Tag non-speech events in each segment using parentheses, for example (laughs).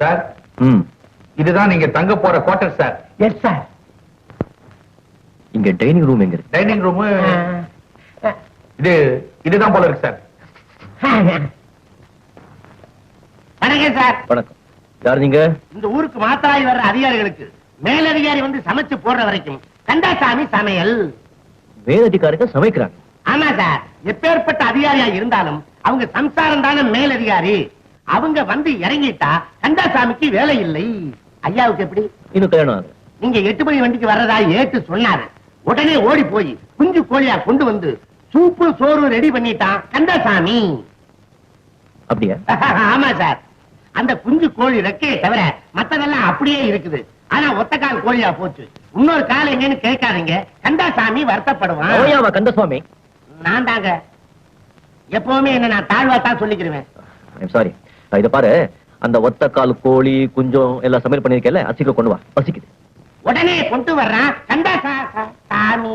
Sir ம். இதுதான் நீங்க தங்க போற குவார்டர் சார் எஸ் சார் இங்க டைனிங் ரூம் எங்க இருக்கு? டைனிங் ரூம் இது இதுதான் போல இருக்கு சார் வணக்கம் சார் வணக்கம். யார் நீங்க? இந்த ஊருக்கு மாத்தாய் வர்ற அதிகாரிகளுக்கு. மேலதிகாரி வந்து சமைச்சு போடுற வரைக்கும். கந்தாசாமி சமையல். மேலதிகாரிங்க சமைக்கிறாங்க. ஆமா சார். எப்பேற்பட்ட அதிகாரியா இருந்தாலும் அவங்க சம்சாரம் தானே மேலதிகாரி. அவங்க வந்து இறங்கிட்டா கந்தாசாமிக்கு வேலை இல்லை. ஐயாவுக்கு எப்படி? இன்னும் கல்யாணம் நீங்க எட்டு மணி வண்டிக்கு வர்றதா ஏட்டு சொன்னாரு. உடனே ஓடி போய் குஞ்சு கோழியா கொண்டு வந்து சூப்பு சோறு ரெடி பண்ணிட்டான் கந்தசாமி அப்படியா? (laughs) ஆமா சார். அந்த குஞ்சு கோழி ரெக்கையை தவிர மத்ததெல்லாம் அப்படியே இருக்குது. ஆனா ஒத்த கால் கோழியா போச்சு. இன்னொரு கால் எங்கன்னு கேட்காதீங்க. கந்தாசாமி வருத்தப்படுவான். ஓயாவா கந்தசுவாமி. நான் தாங்க. எப்பவுமே என்ன நான் தாழ்வா தான் சொல்லிக்கிறேன் சாரி இத பாரு. அந்த ஒத்த கால் கோழி குஞ்சம் எல்லாம் சமையல் பண்ணிருக்கல அசிக்க கொண்டு வா. பசிக்குது. உடனே கொண்டு வர்றான் கந்தாசா சா- சாமி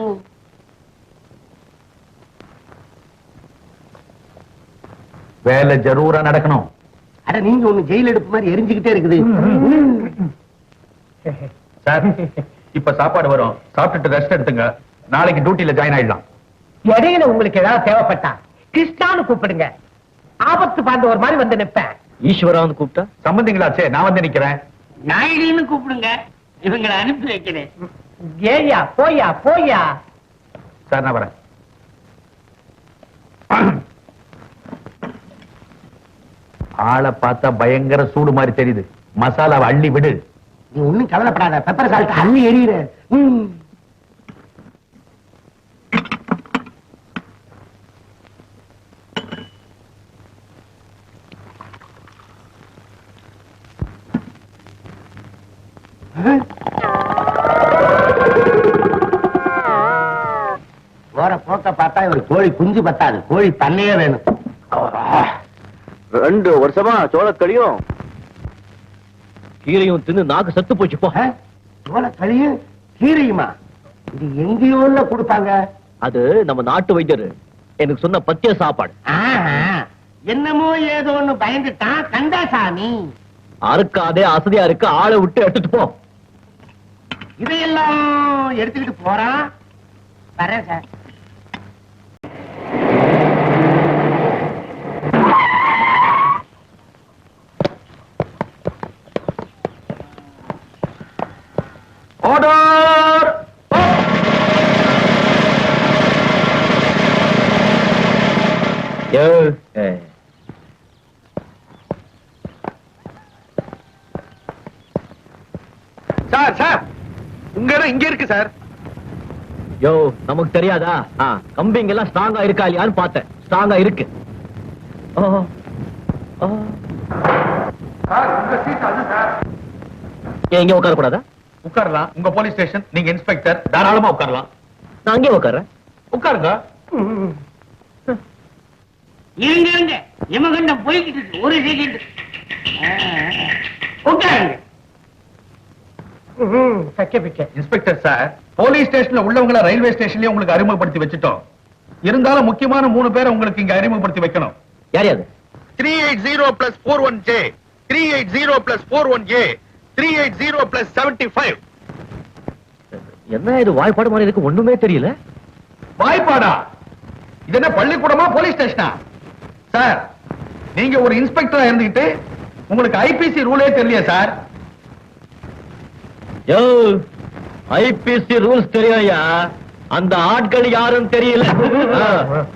வேலை ஜரூரா நடக்கணும். அட நீங்க ஒண்ணு ஜெயில் எடுப்பு மாதிரி எரிஞ்சுக்கிட்டே இருக்குது. சார் இப்ப சாப்பாடு வரும். சாப்பிட்டுட்டு ரெஸ்ட் எடுத்துங்க. நாளைக்கு டியூட்டில ஜாயின் ஆயிடலாம். இடையில உங்களுக்கு ஏதாவது தேவைப்பட்டா கிருஷ்ணான்னு கூப்பிடுங்க. ஆபத்து பாந்த ஒரு மாதிரி வந்து நிப்பேன். ஈஸ்வரா வந்து கூப்பிட்டா? சம்பந்திங்களாச்சே நான் வந்து நிக்கிறேன். நாயுடின்னு கூப்பிடுங்க. இவங்களை அனுப்பி வைக்கிறேன். ஏயா போயா போயா சார் நான் வரேன். ஆளை பார்த்தா பயங்கர சூடு மாதிரி தெரியுது. மசாலாவை அள்ளி விடு. நீ ஒண்ணும் கவலைப்படாத பெப்பர் சால்ட் அள்ளி எறிகிற போற போக்க பார்த்தா ஒரு கோழி குஞ்சு பத்தாது. கோழி தண்ணையே வேணும். ரெண்டு வருஷமா சோளக்கடியும். கீரையும் தின்னு நாக்கு செத்து போச்சு போ. சோள களியும் கீரையுமா? இது எங்கேயோல கொடுப்பாங்க அது நம்ம நாட்டு வைத்தியர். எனக்கு சொன்ன பத்திய சாப்பாடு. என்னமோ ஏதோன்னு பயந்துட்டான். கந்தாசாமி அறுக்காதே அசதியா இருக்கு. ஆளை விட்டு எடுத்துட்டு போ. இதையெல்லாம் எடுத்துக்கிட்டு போறான். வரேன் சார். ஏ, சார் சார். உங்க இடம் இங்க இருக்கு சார். யோ நமக்கு தெரியாதா? கம்பிங்க எல்லாம் ஸ்ட்ராங்கா இருக்கா இல்லையான்னு பார்த்தேன். ஸ்ட்ராங்கா இருக்கு. ஏன் இங்க உட்கார கூடாதா உட்காரலாம். உங்க போலீஸ் ஸ்டேஷன் நீங்க இன்ஸ்பெக்டர் தாராளமா உட்காரலாம். நான் அங்கேயே உட்கார்றேன். உட்காருங்க. இருங்க இருங்க. இமகண்டம் போய்கிட்டு இருக்கு. ஒரு செகண்ட் உட்காருங்க. சக்க பிக்க. இன்ஸ்பெக்டர் சார் போலீஸ் ஸ்டேஷன்ல உள்ளவங்கள ரயில்வே ஸ்டேஷன்லயே உங்களுக்கு அறிமுகப்படுத்தி வச்சுட்டோம். இருந்தாலும் முக்கியமான மூணு பேரை உங்களுக்கு இங்க அறிமுகப்படுத்தி வைக்கணும். யார் யாரு? Three eight zero plus four one J three eight zero plus four one A three eight zero plus seventy five என்ன இது வாய்ப்பாடு மாதிரி இருக்கு ஒண்ணுமே தெரியல. வாய்ப்பாடா? இது என்ன பள்ளிக்கூடமா போலீஸ் ஸ்டேஷனா? சார் நீங்க ஒரு இன்ஸ்பெக்டரா இருந்துகிட்டு உங்களுக்கு ஐபிசி ரூலே தெரியலையா சார்? யோ ஐபிசி ரூல்ஸ் தெரியாயா அந்த ஆட்கள் யாரும் தெரியல.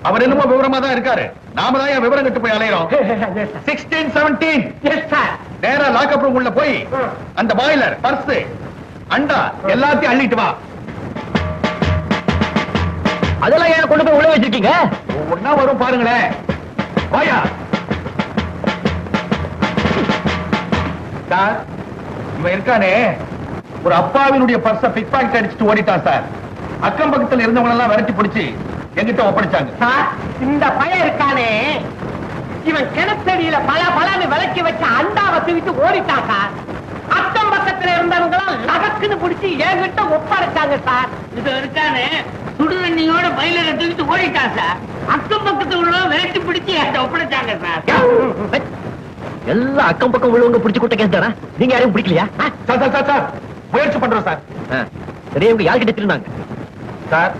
அவர் என்னமோ விவரமா தான் இருக்காரு. நாம தான் விவரம் கட்டு போய் அலையிறோம்? சிக்ஸ்டீன் செவன்டீன் எஸ் சார் நேரா லாக்அப் ரூம் உள்ள போய் அந்த பாய்லர் பர்ஸ் அண்டா எல்லாத்தையும் அள்ளிட்டு வா. அதெல்லாம் ஏன் கொண்டு போய் உள்ள வச்சிருக்கீங்க? ஒன்னா வரும் பாருங்களேன். வாயா. சார் இவன் இருக்கானே. ஒரு அப்பாவினுடைய பர்ஸ பிக் பாக்கெட் அடிச்சுட்டு ஓடிட்டான் சார். அக்கம் பக்கத்துல இருந்தவங்க எல்லாம் விரட்டி பிடிச்சு எங்கிட்ட ஒப்படைச்சாங்க. சார் இந்த பையன் இருக்கானே. இவன் கிணத்தடியில பல பலன்னு விளக்கி வச்ச அண்டாவை தூக்கிட்டு ஓடிட்டான் சார். அக்கம் பக்கத்துல இருந்தவங்க எல்லாம் லகக்கு பளிச்சுன்னு பிடிச்சி என்கிட்ட ஒப்படைச்சாங்க சார். இது இருக்கானே. சுடு தண்ணியோட பயில தூக்கிட்டு ஓடிட்டான் சார். அக்கம் பக்கத்து உள்ள விரட்டி பிடிச்சி என்கிட்ட ஒப்படைச்சாங்க சார். எல்லாம் அக்கம் பக்கம் உள்ளவங்க பிடிச்சு கூட்ட கேஸ் தானே? நீங்க யாரையும் பிடிக்கலையா? சார் சார் சார் முயற்சி பண்றோம் சார். ஆ. சரி இவங்க யார்கிட்ட திருநாங்க சார்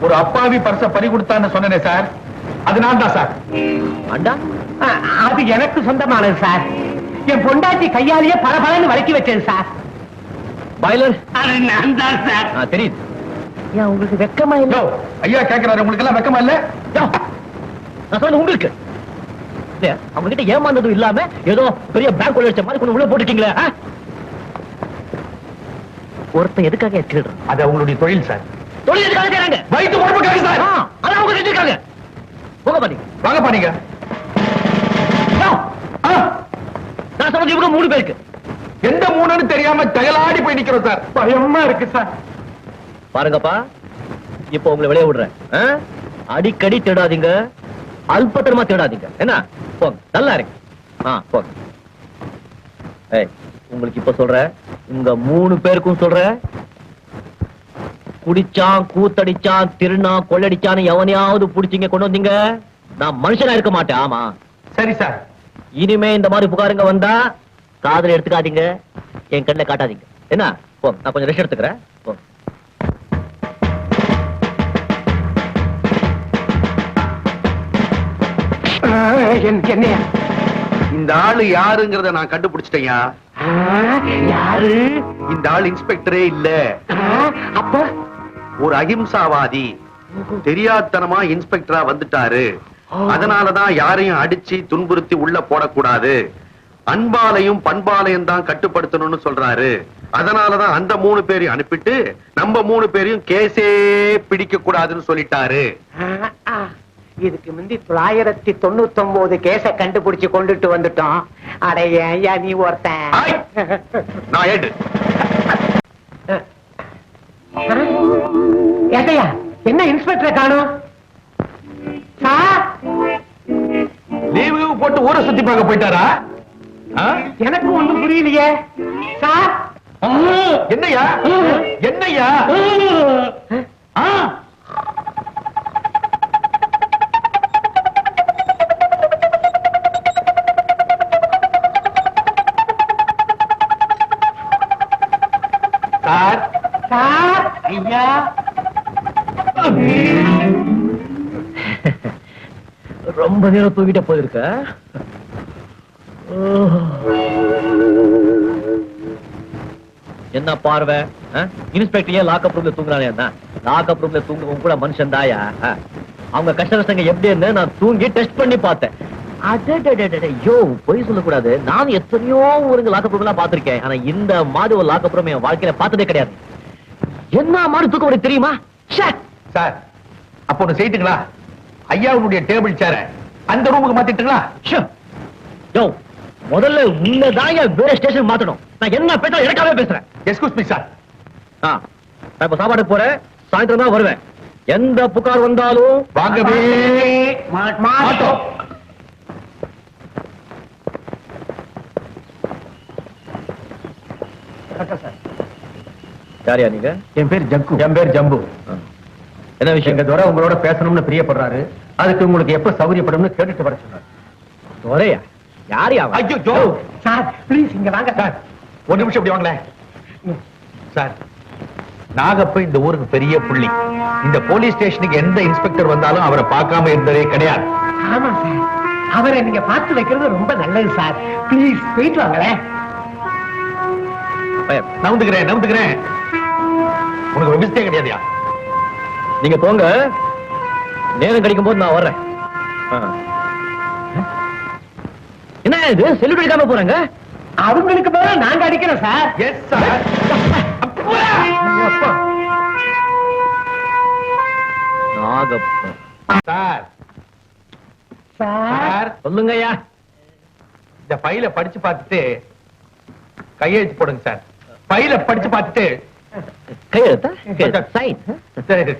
ஒரு அப்பாவி பர்ச பறி கொடுத்தான்னு சொன்னேனே சார். அது நான் தான் சார் அண்டா அது எனக்கு சொந்தமானது சார். என் பொண்டாட்டி கையாலேயே பல பலன்னு வளக்கி வச்சேன் சார். பாய்லர்? அது நான் தான் சார் தெரியுது. ஏன் உங்களுக்கு வெக்கமா இல்ல? ஐயா கேக்குறாரு உங்களுக்கு எல்லாம் வெக்கமா இல்ல? நான் சொன்னது உங்களுக்கு. அவங்க கிட்ட ஏமாந்ததும் இல்லாம ஏதோ பெரிய பேங்க் கொள்ள மாதிரி கொண்டு உள்ள போட்டுட்டீங்களே? ஒருத்தன் எதுக்காக திருடுறான் அது அவங்களுடைய தொழில் சார். தொழில் எதுக்காக செய்றாங்க? வயிற்று உடம்புக்காக சார். அதான் அவங்க செஞ்சிருக்காங்க. போக வாங்க பாருங்க நான் இவங்க மூணு பேருக்கு. எந்த மூணுன்னு தெரியாம தகலாடி போய் நிக்கிறோம் சார். பயமா இருக்கு சார். பாருங்கப்பா இப்போ உங்களை வெளியே விடுறேன்? அடிக்கடி தேடாதீங்க. அல்பத்தனமா தேடாதீங்க. என்ன? போங்க நல்லா இருக்கு. ஆ போங்க. ஏய் உங்களுக்கு இப்ப சொல்றேன். உங்க மூணு பேருக்கும் சொல்றேன். குடிச்சான் கூத்தடிச்சான் திருநா கொள்ளடிச்சான்னு எவனையாவது புடிச்சீங்க கொண்டு வந்தீங்க? நான் மனுஷனா இருக்க மாட்டேன் ஆமா. சரி சார். இனிமே இந்த மாதிரி புகாருங்க வந்தா காதுல எடுத்துக்காதீங்க. என் கண்ணுல காட்டாதீங்க. என்ன? போ நான் கொஞ்சம் ரெஸ்ட் எடுத்துக்கிறேன். போ. என்னையா? இந்த ஆளு யாருங்கிறத நான் கண்டுபிடிச்சிட்டேயா யாரு? இந்த ஆள் இன்ஸ்பெக்டரே இல்ல. அப்ப ஒரு அகிம்சாவாதி. தெரியாத்தனமா இன்ஸ்பெக்டரா வந்துட்டாரு. அதனாலதான் யாரையும் அடிச்சு துன்புறுத்தி உள்ள போடக்கூடாது. அன்பாலையும் பண்பாலையும் தான் கட்டுப்படுத்தணும்னு சொல்றாரு. அதனாலதான் அந்த மூணு பேரையும் அனுப்பிட்டு நம்ம மூணு பேரையும் கேஸே பிடிக்க கூடாதுன்னு சொல்லிட்டாரு. இதுக்கு முந்தி தொள்ளாயிரத்தி தொண்ணூத்தி ஒன்பது கேஸ கண்டுபிடிச்சு கொண்டுட்டு வந்துட்டோம். அட ஏன்யா நீ. ஒருத்தன். நான் ஏட்டையா என்ன இன்ஸ்பெக்டரை காணும்? சார்? லீவு போட்டு ஊரை சுத்தி பார்க்க போயிட்டாரா? எனக்கு ஒண்ணும் புரியலையே. சார்? என்னய்யா? என்னய்யா? ரொம்ப நேரம் தூங்கிட்ட போயிருக்க? என்ன பார்வை? இன்ஸ்பெக்டர் ஏன் லாக்அப் ரூம்ல தூங்குறானே என்ன? லாக்அப் ரூம்ல தூங்கவும் கூட மனுஷன் தாயா? அவங்க கஷ்ட கஷ்டங்க எப்படின்னு நான் தூங்கி டெஸ்ட் பண்ணி பார்த்தேன். அடடடடட, ஐயோ பொய் சொல்லக்கூடாது. நான் எத்தனையோ ஊருங்க லாக்அப் ரூம்லாம் பார்த்திருக்கேன். ஆனா இந்த மாதிரி ஒரு லாக்அப் ரூம் என் வாழ்க்கையில பார்த்ததே கிடையாது. என்ன மாதிரி தூக்க உனக்கு தெரியுமா? ச்சே! சார் அப்ப ஒண்ணு செய்துங்களா? ஐயாவுடைய டேபிள் சேர அந்த ரூமுக்கு மாத்திட்டுங்களா! யோ முதல்ல உன்னதான் வேற ஸ்டேஷன் மாத்தணும். நான் என்ன பேச எனக்காவே பேசுறேன். எஸ்கூஸ் மீ சார் ஆ, நான் இப்ப சாப்பாடு போறேன். சாயந்தரம் தான் வருவேன். எந்த புகார் வந்தாலும் வாங்கவே மாட்டோம். யாரியா நீங்க? என் பேர் ஜக்கு என் பேர் ஜம்பு. என்ன விஷயம்? எங்க துரை உங்களோட பேசணும்னு பிரியப்படுறாரு. அதுக்கு உங்களுக்கு எப்ப சௌகரியப்படும்னு கேட்டுட்டு வர சொன்னார். துரையா? யாரியா? ஐயோ ஜோ! சார் ப்ளீஸ் இங்க வாங்க. சார் ஒரு நிமிஷம் இப்படி வாங்களேன். சார் நாகப்ப இந்த ஊருக்கு பெரிய புள்ளி. இந்த போலீஸ் ஸ்டேஷனுக்கு எந்த இன்ஸ்பெக்டர் வந்தாலும் அவரை பார்க்காம இருந்ததே கிடையாது. ஆமா சார். அவரை நீங்க பார்த்து வைக்கிறது ரொம்ப நல்லது சார். ப்ளீஸ் போயிட்டு வாங்களேன். நவுந்துக்கிறேன் நவுந்துக்கிறேன். உனக்கு விபஸ்தே கிடையாதுயா? நீங்க போங்க நேரம் கிடைக்கும் போது நான் வர்றேன். என்ன இது? செல்லுபடி அடிக்காம போறாங்க? அவங்களுக்கு மேல நாங்க அடிக்கிறோம் sir. Yes sir Nagappan sir. Sir. Sir. சொல்லுங்கய்யா. இந்த ஃபைல படிச்சு பார்த்துட்டு கையெழுத்து போடுங்க சார். ஃபைல படிச்சு பார்த்துட்டு கையெழுத்தா? சைன் சரி.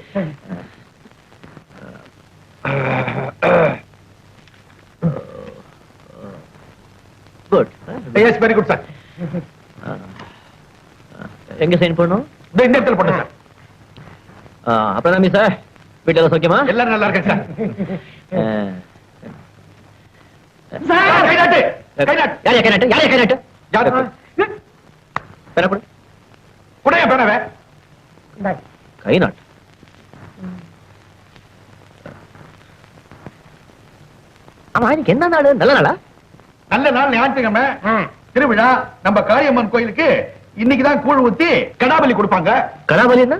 Good yes very good sir எங்க சைன் பண்ணணும் இந்த இடத்துல போட்டேன் சார் அப்புறம் நம்பி சார் வீட்டுல சௌக்கியமா? எல்லாரும் நல்லா இருக்கேன் சார் ஆ. கை நாட்டு! கை நாட்டு! யாரையா கை நாட்டு? யாரையா கை நாட்டு? யாரு? பேர கொடு. உடைய பேனவே கை நாட்டு. ஆமா இன்னைக்கு என்ன நாடு நல்ல நாளா? நல்ல நாள் ஞாயிற்றுக்கிழமை. திருவிழா நம்ம காளியம்மன் கோயிலுக்கு இன்னைக்கு தான் கூழ் ஊத்தி கடாபலி கொடுப்பாங்க. கடாபலி என்ன?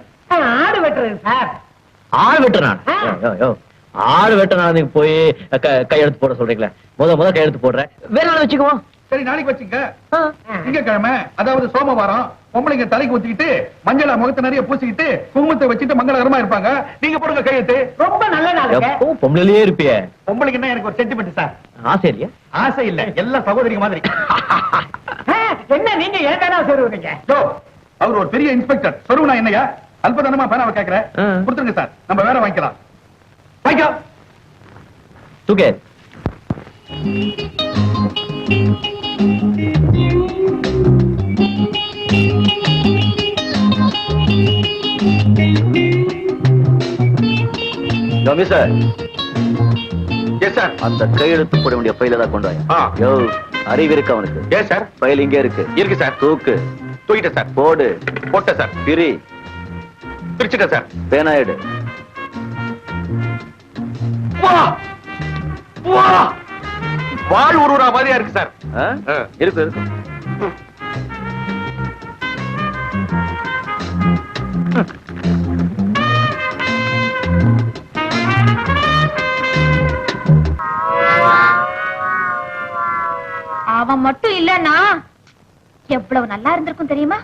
ஆடு வெட்டுறது சார். ஆள் வெட்ட நான் ஆ. யோ, யோ. ஆள் வெட்ட நான் போய் க- கையெழுத்து போட சொல்றீங்களே. முத முத கையெழுத்து போடுறேன். வேற நாள் வச்சுக்குவோம். சரி நாளைக்கு வச்சுங்க ஆ. திங்கக்கிழமை அதாவது சோமவாரம் பொம்பளைங்க தலைக்கு ஊத்திக்கிட்டு மஞ்சள முகத்தை நிறைய பூசிக்கிட்டு குங்குமத்தை வச்சுட்டு மங்களகரமா இருப்பாங்க. நீங்க போடுங்க கையெழுத்து. ரொம்ப நல்ல எப்பவும் பொம்பளையிலேயே இருப்பியே? பொம்பளைக்கு என்ன எனக்கு ஒரு சென்டிமெண்ட் சார் ஆசை இல்லையா? ஆசை இல்ல. எல்லாம் சகோதரிங்க மாதிரி. (laughs) என்ன நீங்க ஏதானா சொல்லுவீங்க அவர் ஒரு பெரிய இன்ஸ்பெக்டர் சொருவனா என்னையா? அல்பதனமா பேனாவை கேக்குறேன். கொடுத்துருங்க சார் நம்ம வேற வாங்கிக்கலாம். வாங்கிக்கலாம் தூக்கே. சார். எஸ் சார் அந்த கையெழுத்து போட வேண்டிய ஃபைல தான் கொண்டு வாங்க. ஆ. யோ அறிவு இருக்கு அவனுக்கு. எஸ் சார் ஃபைல் இங்கே இருக்கு. இருக்கு சார் தூக்கு. தூக்கிட்டேன் சார் போடு. போட்டேன் சார் பிரி. பிரிச்சுட்டேன் சார் பேனாயிடு. வா! வா! வாழ் உருவா மாதிரியா இருக்கு சார். இருக்கு இருக்கு. மட்டும் இல்லன்னா எவ்வளவு நல்லா இருந்திருக்கும் தெரியுமா?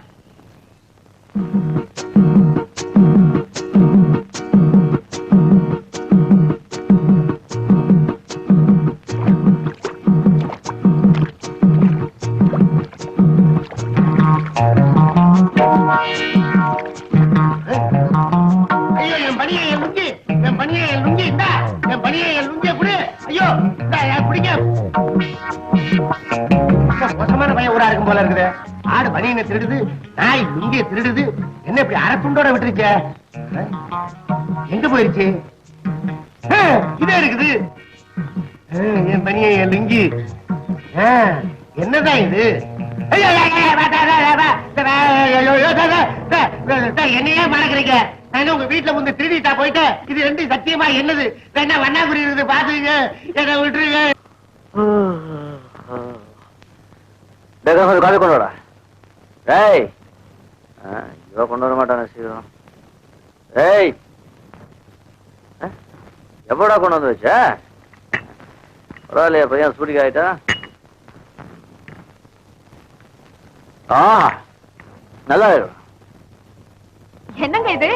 போயிருச்சு இதே இருக்குது. என் தனியா என் லிங்கி. என்னதான் இது? என்னையே மறக்கிறீங்க. நான் உங்க வீட்டுல வந்து திருடிட்டா போயிட்டு இது ரெண்டு சத்தியமா என்னது? என்ன வண்ணாகுறி இருக்குது பாத்துங்க என்ன விட்டுருங்க. வேகம் கொண்டு வாடா. ஏய். இவ கொண்டு வர மாட்டான சீக்கிரம். ஏய். எப்படா கொண்டு வந்து வச்ச? பரவாயில்லையா பையன் சூடிக்கு ஆயிட்டா? ஆ நல்லா என்னங்க இது?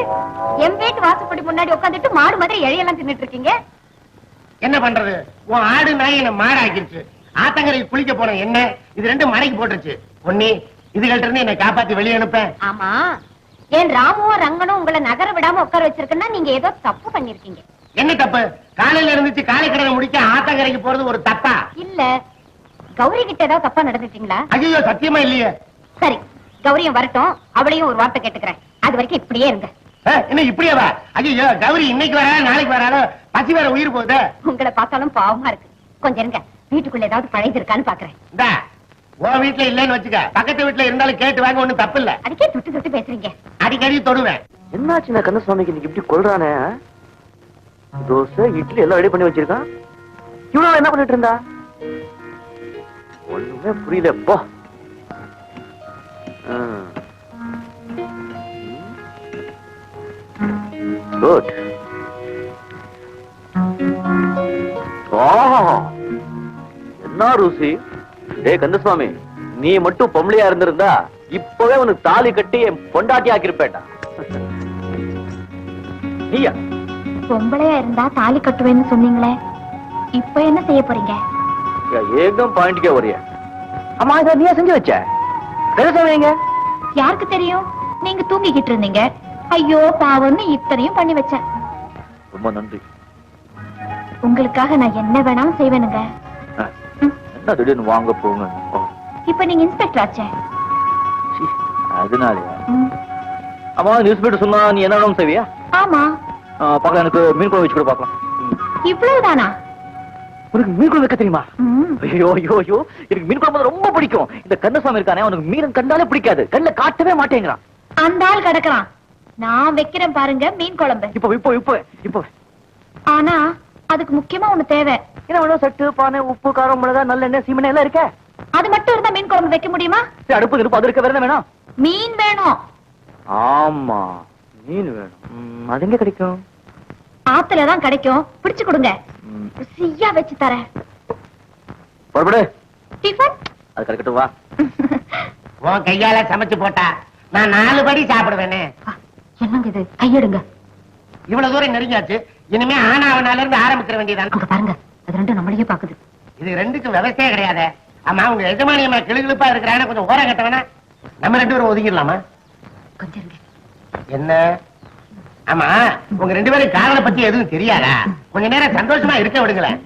என் வீட்டு வாசப்படி முன்னாடி உட்காந்துட்டு மாடு மாதிரி இழையெல்லாம் தின்னுட்டு இருக்கீங்க. என்ன பண்றது? உன் ஆடு நாய் என்ன மாடாக்கிருச்சு. ஆத்தங்கரைக்கு குளிக்க போன என்ன இது ரெண்டு மடைக்கு போட்டுருச்சு. பொன்னி இதுகள்ட்ட இருந்து என்னை காப்பாத்தி வெளியே அனுப்பேன் ஆமா. ஏன் ராமுவும் ரங்கனும் உங்களை நகர விடாம உட்கார வச்சிருக்குன்னா நீங்க ஏதோ தப்பு பண்ணிருக்கீங்க. என்ன தப்பு? காலையில இருந்துச்சு காலை கடனை முடிக்க ஆத்தங்கரைக்கு போறது ஒரு தப்பா? இல்ல கௌரி கிட்ட ஏதாவது தப்பா நடந்துட்டீங்களா? ஐயோ சத்தியமா இல்லையே. சரி கௌரியும் வரட்டும். அவளையும் ஒரு வார்த்தை கேட்டுக்கிறேன். அது வரைக்கும் இப்படியே இருங்க. என்ன இப்படியே வா? ஐயோ கௌரி இன்னைக்கு வரா நாளைக்கு வராளோ? பசி வேற உயிர் போகுது. உங்களை பார்த்தாலும் பாவமா இருக்கு. கொஞ்சம் இருங்க. வீட்டுக்குள்ள ஏதாவது பழையது இருக்கான்னு பாக்குறேன். உன் வீட்டுல இல்லைன்னு வச்சுக்க. பக்கத்து வீட்டுல இருந்தாலும் கேட்டு வாங்க ஒண்ணும் தப்பு இல்ல. அதுக்கே தொட்டு தொட்டு பேசுறீங்க. அடிக்கடி தொடுவேன். என்னாச்சு நான் கந்தசுவாமிக்கு இன்னைக்கு இப்படி கொள்றானே? தோசை இட்லி எல்லாம் ரெடி பண்ணி வச்சிருக்கான். இவ்வளவு என்ன பண்ணிட்டு இருந்தா? ஒண்ணுமே புரியல. போ. குட் என்ன ருசி? டே கந்தசுவாமி நீ மட்டும் பொம்பளையா இருந்திருந்தா இப்பவே உனக்கு தாலி கட்டி என் பொண்டாட்டி ஆக்கிருப்பேட்டா (laughs) நீயா? பொம்பளையா இருந்தா தாலி கட்டுவேன்னு சொன்னீங்களே இப்ப என்ன செய்ய போறீங்க? ஏகம் பாயிண்ட்க்கே வரிய அம்மா இதை நீயா செஞ்சு வச்ச. எங்க யாருக்கு தெரியும்? நீங்க தூங்கிக்கிட்டு இருந்தீங்க. ஐயோ பாவம்னு இத்தனையும் பண்ணி வச்சேன் ரொம்ப நன்றி. உங்களுக்காக நான் என்ன வேணாலும் செய்வேனுங்க. என்ன திடீர்னு வாங்க போங்க இப்ப நீங்க இன்ஸ்பெக்டர் ஆச்சே. அதனாலயா? அம்மா நியூஸ் பேப்பர் சொன்னா நீ என்ன வேணும் செய்வியா? ஆமா. பார்க்கலாம் எனக்கு மீன் குழம்பு வச்சு கூட பார்க்கலாம். இவ்வளவுதானா? உனக்கு மீன் குழம்பு வைக்க தெரியுமா. ஐயோ ஐயோ ஐயோ எனக்கு மீன் குழம்பு ரொம்ப பிடிக்கும். இந்த கந்தசாமி இருக்கானே அவனுக்கு மீன் கண்டாலே பிடிக்காது. கண்ணுல காட்டவே மாட்டேங்கிறான். அந்த ஆள் கிடக்குறான். நான் வைக்கிறேன் பாருங்க மீன் குழம்பு இப்போ இப்போ இப்போ இப்போ. ஆனா அதுக்கு முக்கியமா ஒண்ணு தேவை. என்ன சட்டு பானை உப்பு காரம் மிளகா நல்லெண்ணெய் சீமெண்ணெய் எல்லாம் இருக்கே? அது மட்டும் இருந்தா மீன் குழம்பு வைக்க முடியுமா? அடுப்பு இருப்பு அது இருக்க வேற வேணும்? மீன் வேணும். ஆமா மீன் வேணும். அது எங்க கிடைக்கும்? ஆத்துல தான் கிடைக்கும். பிடிச்சு கொடுங்க. ருசியா வச்சு தரேன். புறப்படு. டிஃபன்? அது கிடைக்கட்டும் வா. (laughs) உன் கையால சமைச்சு போட்டா நான் நாலு படி சாப்பிடுவேனே. என்னங்க இது? கையெடுங்க. இவ்வளவு தூரம் நெருங்கியாச்சு. இனிமே ஆனாவனால இருந்து ஆரம்பிக்கிற வேண்டியதான் அங்க பாருங்க. அது ரெண்டும் நம்மளையே பாக்குது. இது ரெண்டுக்கும் விவசாயே கிடையாது. ஆமா உங்க எஜமானியம்மா கிளுகிழுப்பா இருக்கிறான கொஞ்சம் ஓரம் கட்டவனா? நம்ம ரெண்டு பேரும் ஒதுங்கிடலாமா? கொஞ்சம் என்ன? ஆமா உங்க ரெண்டு பேரும் காதலை பத்தி எதுவும் தெரியாதா? கொஞ்ச நேரம் சந்தோஷமா இருக்க விடுங்களேன்.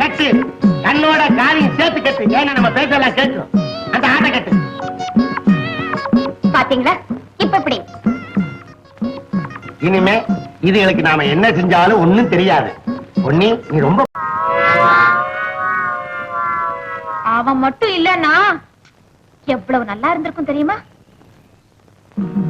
கட்டு. கண்ணோட காலையும் சேர்த்து கட்டு. ஏன்னா நம்ம பேசலாம் கேட்கும். அந்த ஆட்டை கட்டு. பாத்தீங்களா? இப்ப இப்படி இனிமே இதுகளுக்கு நாம என்ன செஞ்சாலும் ஒண்ணும் தெரியாது. பொன்னி நீ ரொம்ப அவன் மட்டும் இல்லன்னா எவ்வளவு நல்லா இருந்திருக்கும் தெரியுமா? ஐயோ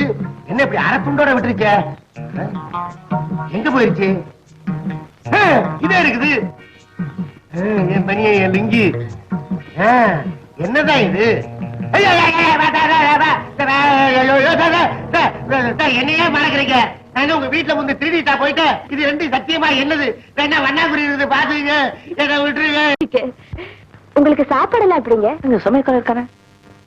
திருடுது என்ன இப்படி அரை துண்டோட விட்டுருக்க? எங்க போயிருச்சு? இதே இருக்குது. என் பனியை என் லுங்கி. என்னதான் இது? என்னையே மறக்கிறீங்க. நான் உங்க வீட்டுல வந்து திருடிட்டா போயிட்டு? இது ரெண்டு சத்தியமா என்னது? என்ன வண்ணாகுறி இருக்குது பாத்துங்க? என்ன விட்டுருங்க. உங்களுக்கு சாப்பாடு எல்லாம் எப்படிங்க? இருக்கானே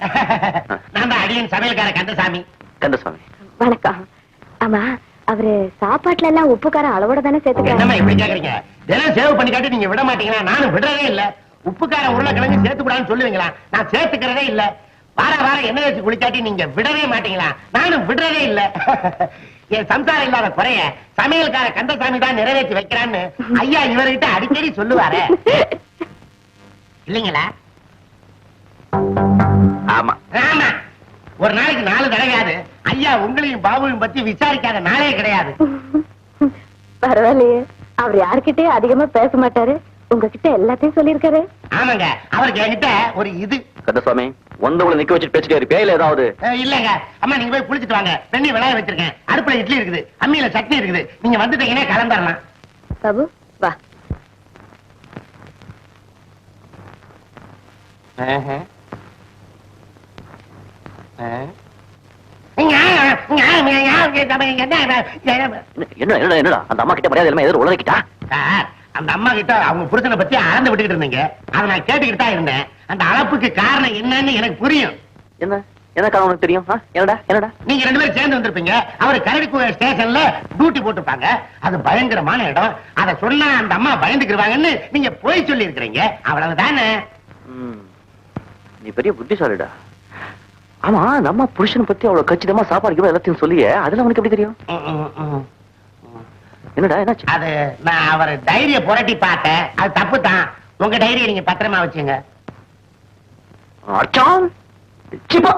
(laughs) நான் தான் அடியன் சமையல்கார கந்தசாமி. கந்தசாமி வணக்கம். ஆமா அவரு சாப்பாட்டுல எல்லாம் உப்பு காரம் அளவோட தானே என்னம்மா இப்படி கேக்குறீங்க? தினம் சேவ் பண்ணி காட்டி நீங்க விட மாட்டீங்களா? நானும் விடுறதே இல்ல. உப்புக்கார உருளைக்கிழங்கு சேர்த்து கூடாதுன்னு சொல்லுவீங்களா? நான் சேர்த்துக்கிறதே இல்ல. வார வாரம் எண்ணெய் வச்சு குளிக்காட்டி நீங்க விடவே மாட்டீங்களா? நானும் விடுறதே இல்ல. (laughs) என் சம்சாரம் இல்லாத குறைய சமையல்கார கந்தசாமி தான் நிறைவேற்றி வைக்கிறான்னு ஐயா இவர்கிட்ட அடிக்கடி சொல்லுவாரே. (laughs) இல்லைங்களா? ஆமா. ஆமா. ஒரு நாளைக்கு நாலு தடவையாது. ஐயா உங்களையும் பாபுவையும் பத்தி விசாரிக்காத நாளே கிடையாது. பரவாயில்லையே. அவர் யார்கிட்டயும் அதிகமா பேச மாட்டாரு. உங்ககிட்ட எல்லாத்தையும் சொல்லியிருக்காரு. ஆமாங்க அவருக்கு என்கிட்ட ஒரு இது. கந்தசாமி வந்தவங்களை நிக்க வச்சுட்டு பேசிட்டே இருப்பியா? இல்ல ஏதாவது? இல்லங்க. அம்மா நீங்க போய் குளிச்சிட்டு வாங்க. பெண்ணி விளைய வச்சிருக்கேன். அடுப்புல இட்லி இருக்குது. அம்மியில சட்னி இருக்குது. நீங்க வந்துட்டீங்கன்னா கலந்துடலாம் பாபு வா. என்ன என்ன என்னடா அந்த அம்மா கிட்ட மரியாதை இல்லாம எதிர சார் அந்த அம்மா கிட்ட அவங்க புருஷனை பத்தி அளந்து விட்டுக்கிட்டு இருந்தீங்க. அதை நான் கேட்டுக்கிட்டு தான் இருந்தேன். அந்த அளப்புக்கு காரணம் என்னன்னு எனக்கு புரியும். என்ன? என்ன காரணம் தெரியும்? என்னடா என்னடா? நீங்க ரெண்டு பேரும் சேர்ந்து வந்திருப்பீங்க. அவர் கரடிக்குள்ள ஸ்டேஷன்ல டியூட்டி போட்டிருப்பாங்க. அது பயங்கரமான இடம். அதை சொன்னா அந்த அம்மா பயந்துக்கிருவாங்கன்னு நீங்க போய் சொல்லி இருக்கிறீங்க அவ்வளவுதானே. நீ பெரிய புத்திசாலிடா. ஆமா நம்ம புருஷனை பத்தி அவ்வளவு கச்சிதமா சாப்பாடு எல்லாத்தையும் சொல்லியே அதுல உனக்கு எப்படி தெரியும். என்னடா என்னாச்சு? அது நான் அவர் டைரிய புரட்டி பார்த்தேன். அது தப்பு தான் உங்க டைரியை நீங்க பத்திரமா வச்சுங்க. அச்சான் சிப்பா.